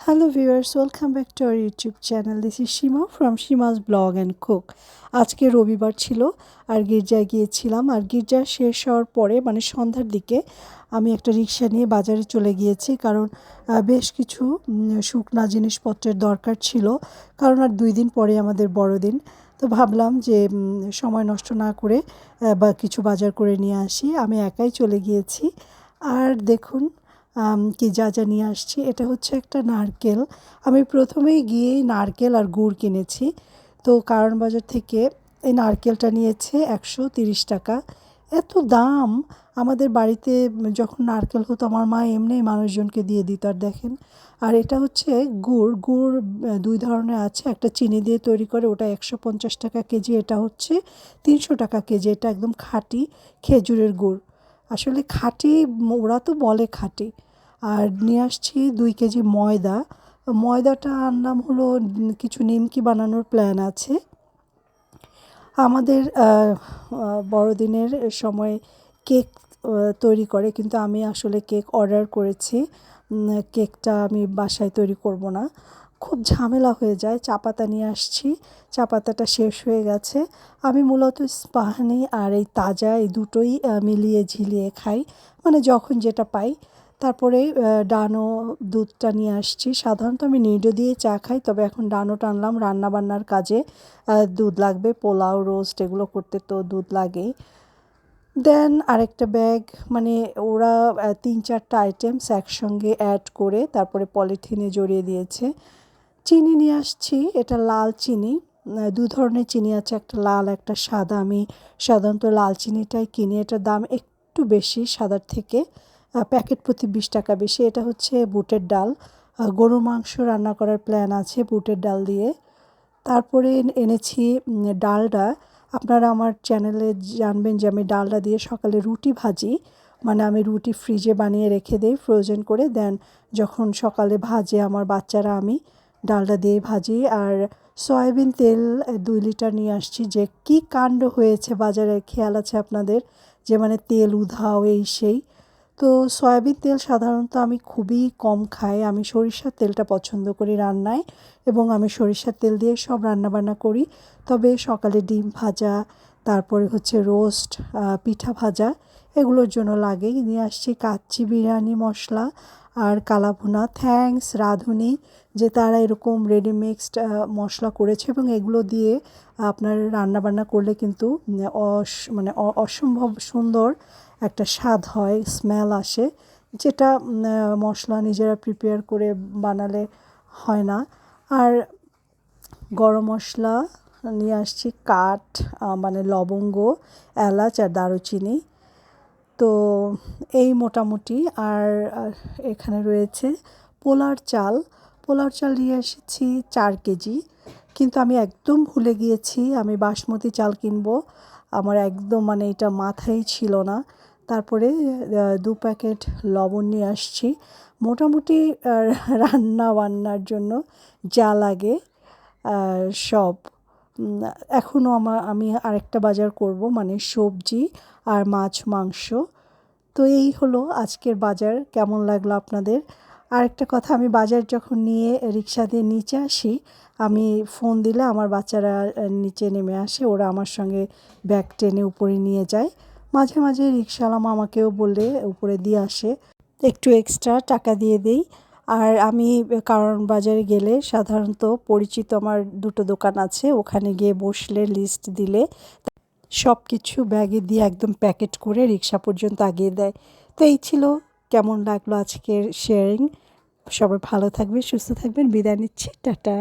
Hello viewers, welcome back to our YouTube channel. This is Shima from Shima's Blog and Cook. আজকে রবিবার ছিল আর গির্জায় গিয়েছিলাম আর গির্জা শেষ হওয়ার পরে মানে সন্ধ্যার দিকে আমি একটা রিক্সা নিয়ে বাজারে চলে গিয়েছি কারণ বেশ কিছু শুকনা জিনিসপত্রের দরকার ছিল কারণ আর দুই দিন পরে আমাদের বড়দিন তো ভাবলাম যে সময় নষ্ট না করে বা কিছু বাজার করে নিয়ে আসি আমি একাই চলে গিয়েছি আর দেখুন কি যা যা নিয়ে আসছি, এটা হচ্ছে একটা নারকেল। আমি প্রথমেই গিয়েই নারকেল আর গুড় কিনেছি। তো কারণ বাজার থেকে এই নারকেলটা নিয়েছে একশো তিরিশ টাকা। এত দাম! আমাদের বাড়িতে যখন নারকেল হতো, আমার মা এমনি মানুষজনকে দিয়ে দিত। আর দেখেন, আর এটা হচ্ছে গুড়। গুড় দুই ধরনের আছে। একটা চিনি দিয়ে তৈরি করে, ওটা একশো পঞ্চাশ টাকা কেজি। এটা হচ্ছে তিনশো টাকা কেজি। এটা একদম খাঁটি খেজুরের গুড়। আসলে খাঁটি, ওরা তো বলে খাঁটি। আর নিয়ে আসছি দুই কেজি ময়দা। ময়দাটা আনলাম হলো কিছু নিমকি বানানোর প্ল্যান আছে। আমাদের বড়দিনের সময় কেক তৈরি করে, কিন্তু আমি আসলে কেক অর্ডার করেছি। কেকটা আমি বাসায় তৈরি করব না। খুব ঝামেলা হয়ে যায় চা পাতা নিয়ে আসছি চা পাতাটা শেষ হয়ে গেছে। আমি মূলত স্পাহানি আর এই তাজা এই দুটোই মিলিয়ে ঝিলিয়ে খাই। মানে যখন যেটা পাই তারপরে ডানো দুধটা নিয়ে আসছি। সাধারণত আমি নিডো দিয়ে চা খাই, তবে এখন ডানো টানলাম। রান্না বান্নার কাজে দুধ লাগবে, পোলাও, রোস্ট এগুলো করতে তো দুধ লাগেই। দেন আরেকটা ব্যাগ মানে ওরা তিন চারটা আইটেমস একসঙ্গে অ্যাড করে তারপরে পলিথিনে জড়িয়ে দিয়েছে। চিনি নিয়ে আসছি, এটা লাল চিনি। দু ধরনের চিনি আছে, একটা লাল, একটা সাদা। আমি সাধারণত লাল চিনিটাই কিনি, এটার দাম একটু বেশি সাদার থেকে। প্যাকেট প্রতি বিশ টাকা বেশি। এটা হচ্ছে বুটের ডাল। গরুর মাংস রান্না করার প্ল্যান আছে বুটের ডাল দিয়ে। তারপরে এন- এনেছি ডালডা। আপনারা আমার চ্যানেলে জানবেন যে আমি ডালডা দিয়ে সকালে রুটি ভাজি। মানে আমি রুটি ফ্রিজে বানিয়ে রেখে দিই ফ্রোজেন করে। দেন যখন সকালে ভাজে আমার বাচ্চারা, আমি ডালডা দিয়ে ভাজি। আর সয়াবিন তেল দুই লিটার নিয়ে আসছি যে কি কাণ্ড হয়েছে বাজারে? খেয়াল আছে আপনাদের? যে মানে তেল উধাও এই সেই। তো সয়াবিন তেল সাধারণত আমি খুবই কম খাই। আমি সরিষার তেলটা পছন্দ করি রান্নায় এবং আমি সরিষার তেল দিয়ে সব রান্নাবান্না করি। তবে সকালে ডিম ভাজা, তারপরে হচ্ছে রোস্ট পিঠা ভাজা এগুলোর জন্য লাগেই। নিয়ে আসছি কাচ্চি বিরিয়ানি মশলা আর কালাভুনা। থ্যাঙ্কস রাঁধুনি, যে তারা এরকম রেডি মিক্সড মশলা করেছে এবং এগুলো দিয়ে আপনার রান্নাবান্না করলে কিন্তু অস মানে অসম্ভব সুন্দর একটা স্বাদ হয় স্মেল আসে, যেটা মশলা নিজেরা প্রিপেয়ার করে বানালে হয় না। আর গরম মশলা নিয়ে আসছি কাঠ মানে লবঙ্গ, এলাচ আর দারুচিনি। তো এই মোটামুটি আর এখানে রয়েছে পোলার চাল। পোলার চাল নিয়ে এসেছি চার কেজি। কিন্তু আমি একদম ভুলে গিয়েছি, আমি বাসমতি চাল কিনবো। আমার একদম মানে এটা মাথায় ছিল না। তারপরে দু প্যাকেট লবণ নিয়ে আসছি। মোটামুটি রান্না বান্নার জন্য যা লাগে সব। এখনও আমার আমি আরেকটা বাজার করব মানে সবজি আর মাছ মাংস। তো এই হলো আজকের বাজার। কেমন লাগল আপনাদের? আরেকটা কথা, আমি বাজার যখন নিয়ে রিক্সা দিয়ে নিচে আসি, আমি ফোন দিলে আমার বাচ্চারা নিচে নেমে আসে, ওরা আমার সঙ্গে ব্যাগ টেনে উপরে নিয়ে যায়। মাঝে মাঝে রিক্সাওয়ালা মামাকেও বলে উপরে দিয়ে আসে, একটু এক্সট্রা টাকা দিয়ে দেই। আর আমি কারণ বাজারে গেলে সাধারণত পরিচিত আমার দুটো দোকান আছে, ওখানে গিয়ে বসলে লিস্ট দিলে সব কিছু ব্যাগে দিয়ে একদম প্যাকেট করে রিক্সা পর্যন্ত আগিয়ে দেয়। তো এই ছিল, কেমন লাগল আজকের শেয়ারিং সবাই ভালো থাকবে সুস্থ থাকবেন। বিদায় নিচ্ছি। টাটা।